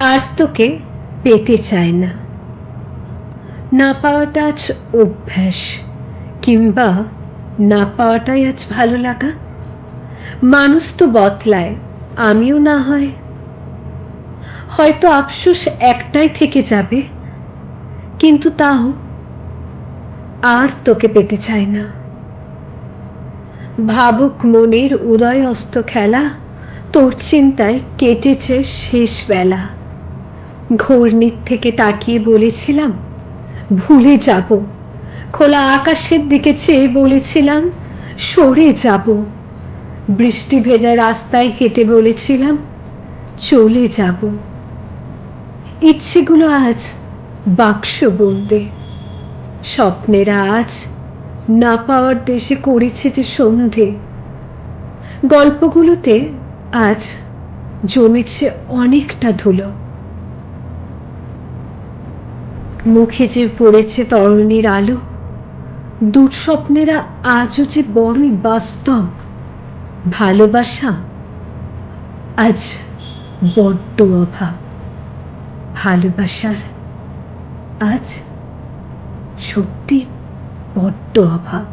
আর তোকে পেতে চায় না। না পাওয়াটা আজ অভ্যাস, কিংবা না পাওয়াটাই আজ ভালো লাগা। মানুষ তো বদলায়, আমিও না হয়। হয়তো আফসোস একটাই থেকে যাবে, কিন্তু তাও আর তোকে পেতে চাই না। ভাবুক মনের উদয় অস্ত খেলা, তোর চিন্তায় কেটেছে শেষ বেলা। ঘূর্ণির থেকে তাকিয়ে বলেছিলাম, ভুলে যাব। খোলা আকাশের দিকে চেয়ে বলেছিলাম, সরে যাব। বৃষ্টি ভেজা রাস্তায় হেঁটে বলেছিলাম, চলে যাব। ইচ্ছেগুলো আজ বাক্স বলতে, স্বপ্নেরা আজ না পাওয়ার দেশে করেছে যে সন্ধে। গল্পগুলোতে আজ জমেছে অনেকটা ধুলো। মুখে যে পড়েছে তরুণীর আলো, দুঃস্বপ্নেরা আজও যে বড়ই বাস্তব, ভালোবাসা আজ বড্ড অভাব। ভালোবাসার আজ সত্যি বড্ড অভাব।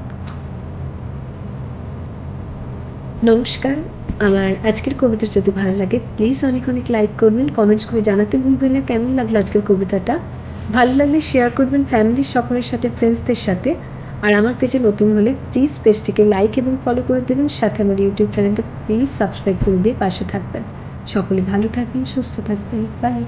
নমস্কার, আমার আজকের কবিতা যদি ভালো লাগে প্লিজ অনেক অনেক লাইক করবেন কমেন্টস করে জানাতে ভুলবেন না। কেমন লাগল আজকের কবিতাটা? ভালো লাগলে শেয়ার করবেন ফ্যামিলির সকলের সাথে ফ্রেন্ডসদের সাথে। আর আমার পেজে নতুন হলে প্লিজ পেজটিকে লাইক এবং ফলো করে দেবেন। সাথে আমার ইউটিউব চ্যানেলটা প্লিজ সাবস্ক্রাইব করে দিয়ে পাশে থাকবেন। সকলে ভালো থাকবেন, সুস্থ থাকবেন। বাই